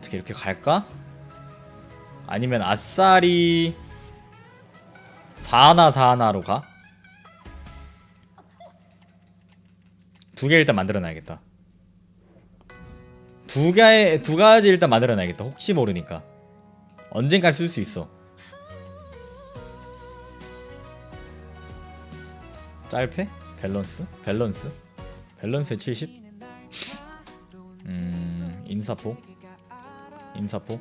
어떻게 이렇게 갈까? 아니면 아싸리 사하나 사하나로 가? 두 개 일단 만들어놔야겠다. 두 개, 두 가지 일단 만들어놔야겠다. 혹시 모르니까. 언젠간 쓸 수 있어. 짧게? 밸런스? 밸런스? 밸런스에 70? 음, 인사포? 인사포?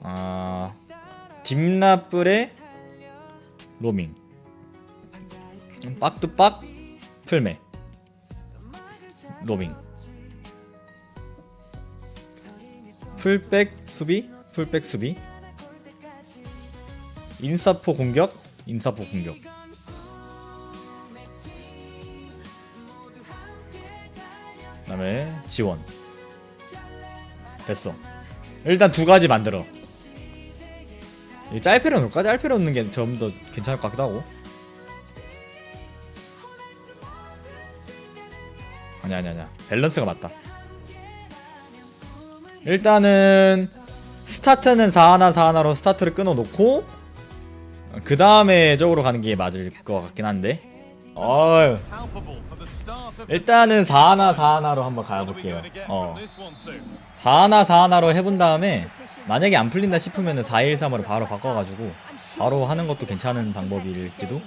아, 딥나플의 로밍. 빡뚜빡 풀메. 로밍. 풀백 수비, 풀백 수비. 인사포 공격, 인사포 공격. 그다음에 지원. 됐어. 일단 두 가지 만들어. 이 짤페로 놓을까? 짤페로 놓는 게 좀 더 괜찮을 것 같기도 하고. 아니야 아니야 아니야. 밸런스가 맞다. 일단은 스타트는 4하나 4하나로 스타트를 끊어 놓고 그 다음에 쪽으로 가는 게 맞을 것 같긴 한데. 어휴. 일단은 4하나 4하나로 한번 가볼게요. 어. 4하나 4하나로 해본 다음에 만약에 안 풀린다 싶으면은 4-1-3으로 바로 바꿔가지고 바로 하는 것도 괜찮은 방법일지도.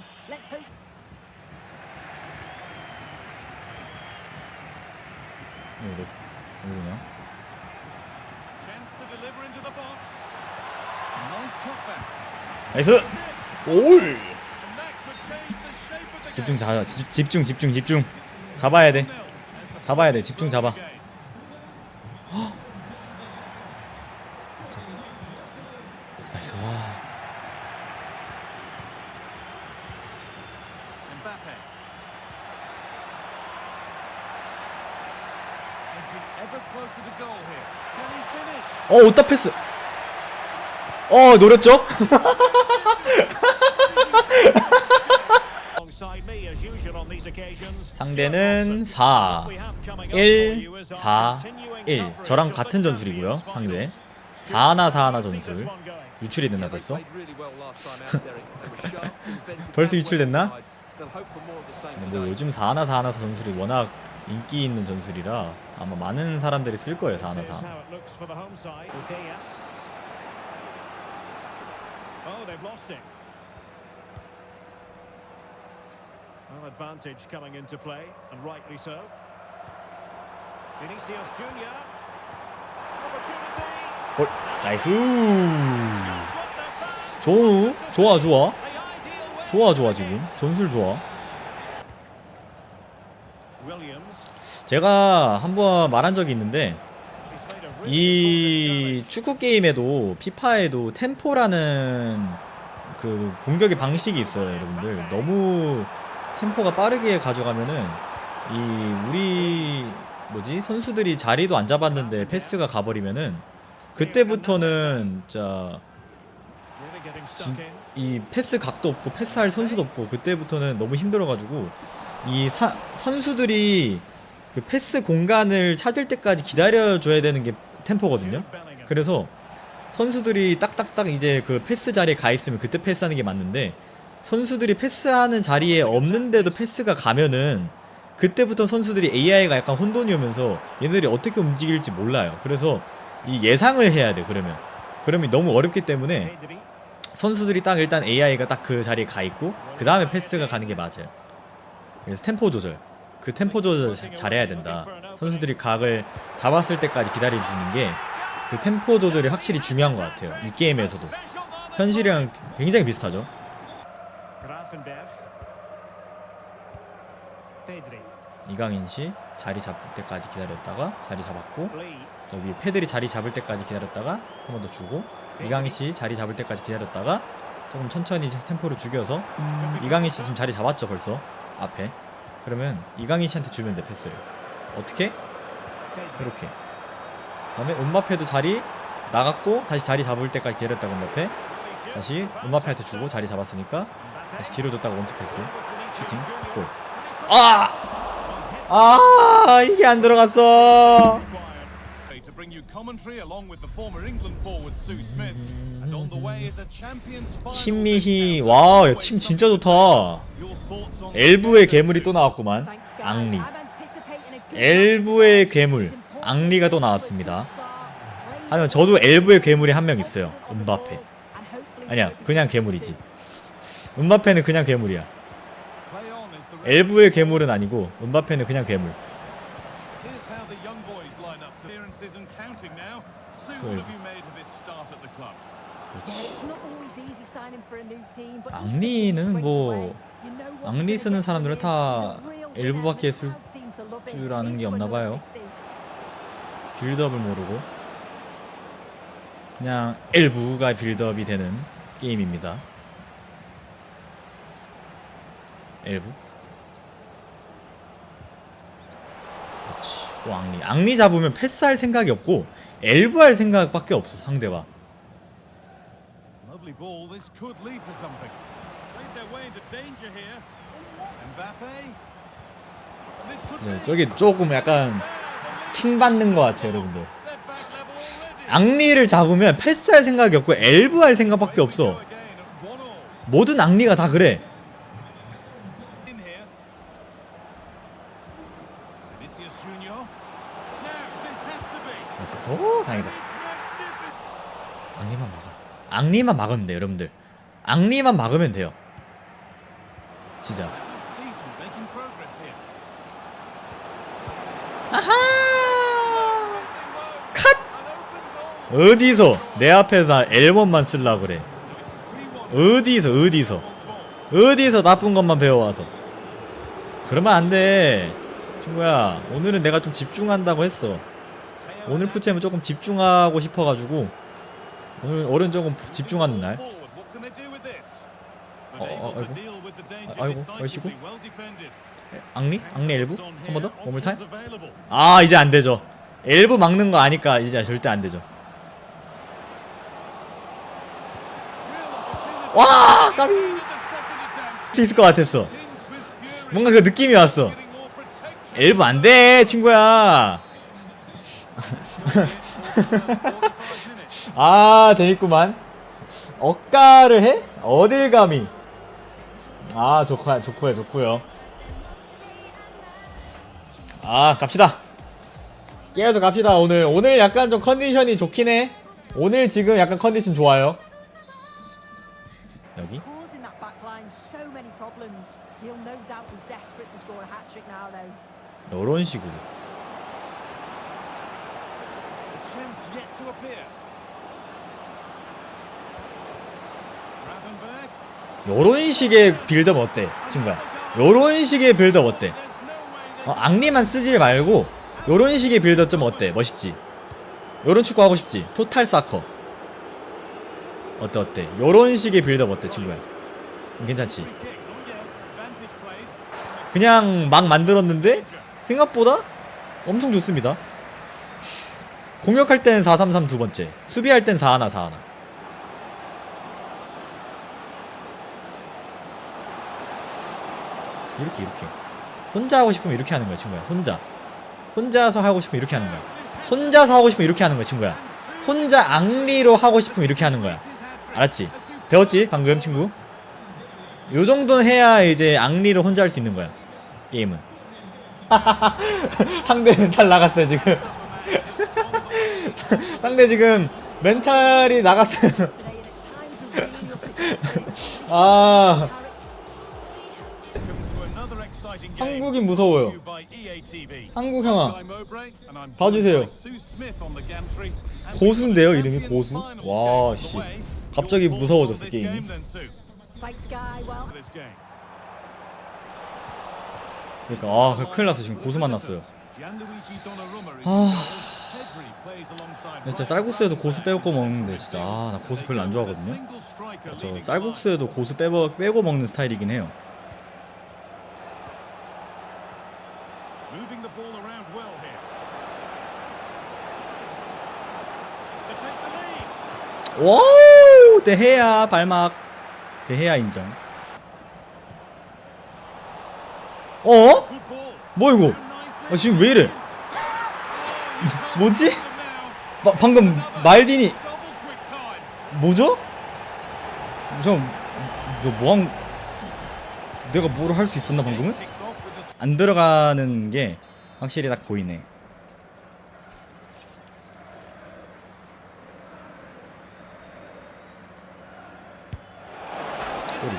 왜? 왜 이러냐? 나이스! 올! 집중 자 집, 집중 집중 집중 잡아야 돼 잡아야 돼 집중 잡아 헉! 나이스 와 어, 오따 패스. 어, 노렸죠? 상대는 4, 1, 4, 1. 저랑 같은 전술이고요. 상대. 4나 4나 전술. 유출이 됐나 벌써? 벌써 유출됐나? 뭐 요즘 4나 4나 전술이 워낙 인기 있는 전술이라 아마 많은 사람들이 쓸 거예요. 4나 4. Oh, they've lost it. Well, advantage coming into play, and rightly so. Vinicius Junior. Opportunity. 골. 나이스. 좋 좋아 좋아. 좋아 좋아 지금. 전술 좋아. 제가 한번 말한 적이 있는데 이 축구 게임에도 피파에도 템포라는 그 공격의 방식이 있어요, 여러분들. 너무 템포가 빠르게 가져가면은 이 우리 뭐지 선수들이 자리도 안 잡았는데 패스가 가버리면은 그때부터는 진짜 진. 이 패스 각도 없고 패스할 선수도 없고 그때부터는 너무 힘들어가지고 이 사, 선수들이 그 패스 공간을 찾을 때까지 기다려줘야 되는 게 템포거든요. 그래서 선수들이 딱딱딱 이제 그 패스 자리에 가 있으면 그때 패스하는 게 맞는데 선수들이 패스하는 자리에 없는데도 패스가 가면은 그때부터 선수들이 AI가 약간 혼돈이 오면서 얘네들이 어떻게 움직일지 몰라요. 그래서 이 예상을 해야 돼 그러면 그러면 너무 어렵기 때문에. 선수들이 딱 일단 AI가 딱 그 자리에 가 있고 그 다음에 패스가 가는 게 맞아요. 그래서 템포 조절 그 템포 조절 자- 잘해야 된다. 선수들이 각을 잡았을 때까지 기다려주는 게 그 템포 조절이 확실히 중요한 것 같아요. 이 게임에서도. 현실이랑 굉장히 비슷하죠. 이강인 씨 자리 잡을 때까지 기다렸다가 자리 잡았고 Lee. 저 위에 패들이 자리 잡을 때까지 기다렸다가 한 번 더 주고 이강인 씨 자리 잡을 때까지 기다렸다가 조금 천천히 템포를 죽여서 이강인 씨 지금 자리 잡았죠 벌써? 앞에. 그러면 이강인 씨한테 주면 돼 패스를. 어떻게. 이렇게. 그다음에 음마페도 자리 나갔고 다시 자리 잡을 때까지 기다렸다가 음마페. 다시 음마페한테 주고 자리 잡았으니까 다시 뒤로 줬다가 원투 패스. 슈팅. 골. 아! 아 이게 안 들어갔어 commentary along with the former England forward Sue Smith. And on the way is a Champions Final. 신미희 와팀 진짜 좋다 엘브의 괴물이 또 나왔구만 앙리 엘브의 괴물 앙리가 또 나왔습니다 하지만 저도 엘브의 괴물이 한 명 있어요 은바페 아니야 그냥 괴물이지 은바페는 그냥 괴물이야 play on as the 엘브의 괴물은 아니고 은바페는 그냥 괴물 Here's how the young boys line up. Appearances and counting now. Sue, what Good. have you made of his start at the club? 앙리는 뭐 앙리 쓰는 사람들은 다 엘브밖에 쓸 줄 아는 게 없나 봐요. 빌드업을 모르고 그냥 엘브가 빌드업이 되는 게임입니다 엘브 그렇지 또 앙리 앙리 잡으면 패스할 생각이 없고 엘브 할 생각밖에 없어 상대가 네, 저기 조금 약간 킹 받는 것 같아요 여러분들. 앙리를 잡으면 패스할 생각이 없고 엘브 할 생각밖에 없어. 모든 앙리가 다 그래 In here. Vinicius Junior. Now this has to be. 그래서 오 다행이다 It's magnificent. 앙리만 앙리만 막으면 돼요 여러분들. 앙리만 막으면 돼요. 진짜. 아하! 컷. 어디서? 내 앞에서 앨범만 쓸라 그래. So it's 3-1 어디서 어디서. 어디서 나쁜 것만 배워와서? 그러면 안돼. 친구야 오늘은 내가 좀 집중한다고 했어. 오늘 푸체는 조금 집중하고 싶어가지고 오늘 오른 조금 부- 집중하는 날 어, 어, 아이고. 아, 아이고, defended. 앙리? 앙리 엘브? 한 번 더? 원물 타임? 아 이제 안 되죠 엘브 막는 거 아니까 이제 절대 안 되죠. 와 까비 있을 것 같았어. 뭔가 그 느낌이 왔어. 엘브 안 돼 친구야 아 재밌구만. 억가를 해? 어딜 감히? 아 좋고 좋고요 좋고요. 아 갑시다. 계속 갑시다 오늘. 오늘 약간 좀 컨디션이 좋긴 해. 오늘 지금 약간 컨디션 좋아요. 여기? Line so many problems. He'll no doubt be desperate to score a hat trick now, though. 요런 식으로 A chance yet to appear. Gravenberg. 요런 식의 빌드업 어때 친구야 요런 식의 빌드업 어때 어, 앙리만 쓰지 말고 요런 식의 빌드업 좀 어때? 멋있지? 요런 축구 하고 싶지? 토탈 사커 어때 어때? 요런 식의 빌드업 어때 친구야? 괜찮지? 그냥 막 만들었는데 생각보다 엄청 좋습니다 공격할 땐 433 두 번째 수비할 땐 4하나 4하나 이렇게 이렇게. 혼자 하고 싶으면 이렇게 하는 거야 친구야. 혼자. 혼자서 하고 싶으면 이렇게 하는 거야. 혼자서 하고 싶으면 이렇게 하는 거야 친구야. 혼자 앙리로 하고 싶으면 이렇게 하는 거야. 알았지? 배웠지 방금 친구? 요 정도는 해야 이제 앙리를 혼자 할 수 있는 거야 게임은. 상대 멘탈 나갔어요 지금. 상대 지금 멘탈이 나갔어요. Today, 한국인 무서워요. 한국 형아 봐주세요. 고수인데요, 이름이 고수? 와, 씨. 갑자기 무서워졌어, 게임이. 그러니까 아 큰일 났어 지금 고수 만났어요 아. 진짜. 쌀국수에도 고수 빼고 먹는데 진짜 아 나 고수 별로 안 좋아하거든요 저 쌀국수에도 고수 빼고, 빼고 먹는 스타일이긴 해요 the line. Moving the ball around well here. To 와우 대해야 발막 대해야 인정 어? 뭐 이거. 아 지금 왜 이래 Oh, 뭐지? 바, 방금 말디니. 뭐죠? 저 이거 뭐한 내가 뭘 할 수 있었나 방금은? 안 들어가는 게 확실히 딱 보이네. 또리죠? And it always looked risky to concede Hmm. a free kick there. Brilliantly 괜찮아. taken. Haka. 자, 후. Chance now for a quick transition. And nicely and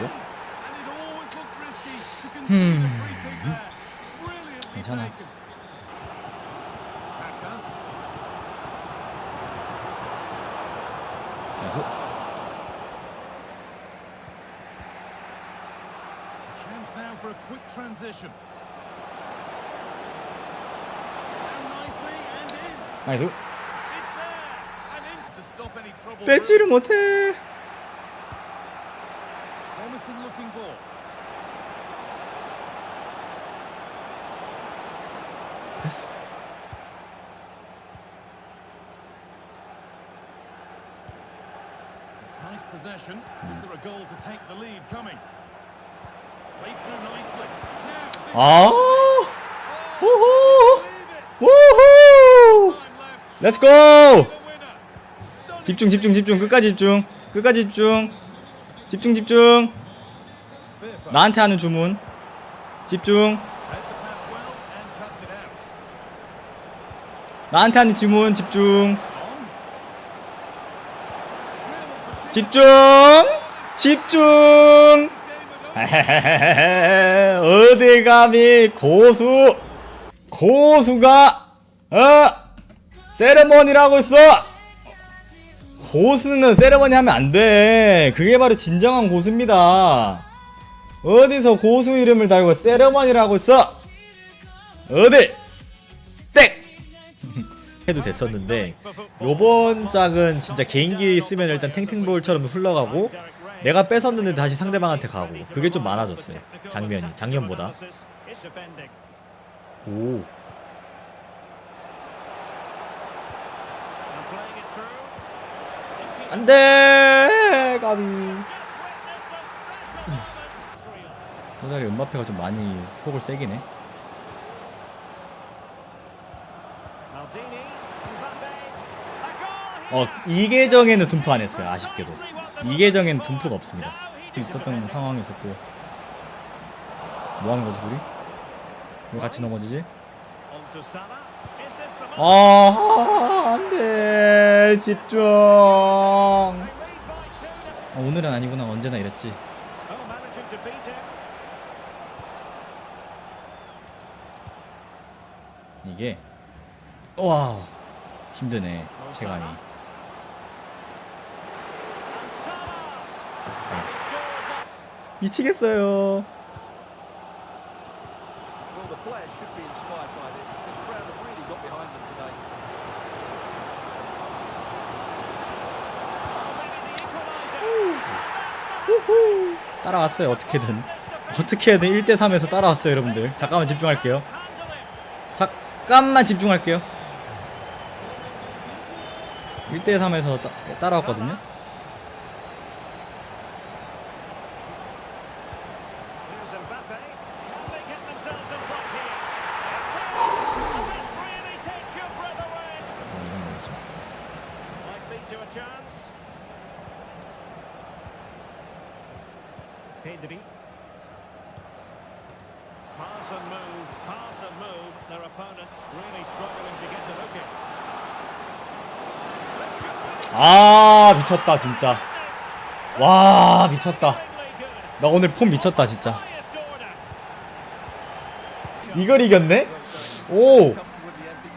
in. 나이스. It's there. And in to stop any trouble. 빼지를 못해. 됐어. It's nice possession. Is there a goal to take the lead coming? Played through nicely. Now, 아. 렛츠 고! The winner. Stunning 집중 집중 집중 끝까지 집중. 끝까지 집중. 집중 집중. 나한테 하는 주문. 집중. 나한테 하는 주문 집중. 집중. 집중. 어딜 감히 고수 고수가 어 세레머니라고 있어 고수는 세레머니 하면 안돼 그게 바로 진정한 고수입니다 어디서 고수 이름을 달고 세레머니라고 있어 어딜 땡! 해도 됐었는데 요번 짝은 진짜 개인기 쓰면 일단 탱탱볼처럼 흘러가고 내가 뺏었는데 다시 상대방한테 가고 그게 좀 많아졌어요 장면이 작년보다. 오. 안돼! 까비 저 자리 음바페가 좀 많이 속을 세기네. 어이 계정에는 둠프 안 했어요 아쉽게도. 이 계정에는 둠프가 없습니다. 있었던 상황에서 또 뭐 하는 거지 둘이? 왜 같이 넘어지지? 아 안 돼 집중. 아, 오늘은 아니구나. 언제나 이랬지 이게 와 힘드네 체감이 미치겠어요. 따라왔어요 어떻게든 어떻게든 1대3에서 따라왔어요 여러분들 잠깐만 집중할게요 잠깐만 집중할게요. 1대3에서 따, 따라왔거든요 아 미쳤다 진짜 와 미쳤다 나 오늘 폼 미쳤다 진짜. 이걸 이겼네? 오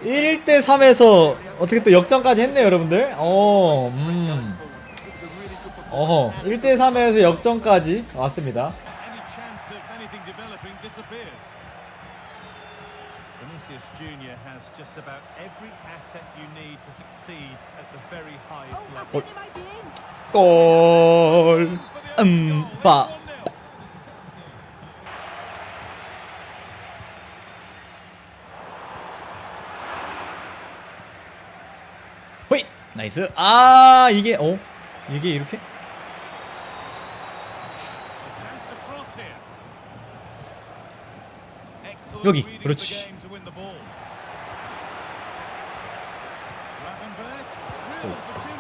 1대3에서 어떻게 또 역전까지 했네요 여러분들 어, 음. 어허 1대3에서 역전까지 왔습니다 Vinicius Junior has just about every asset you need to succeed at the very highest Oh, level. in. 골 음빠 호이 나이스 아 이게 어 이게 이렇게 여기, 그렇지. Win the ball.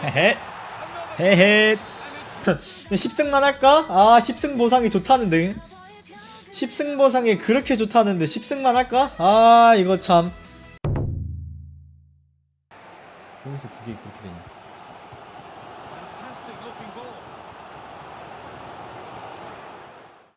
헤헤 헤헤 10승만 할까? 아 10승 보상이 좋다는데 10승 보상이 그렇게 좋다는데 10승만 할까? 아 이거 참 여기서 그게 그렇게 되냐.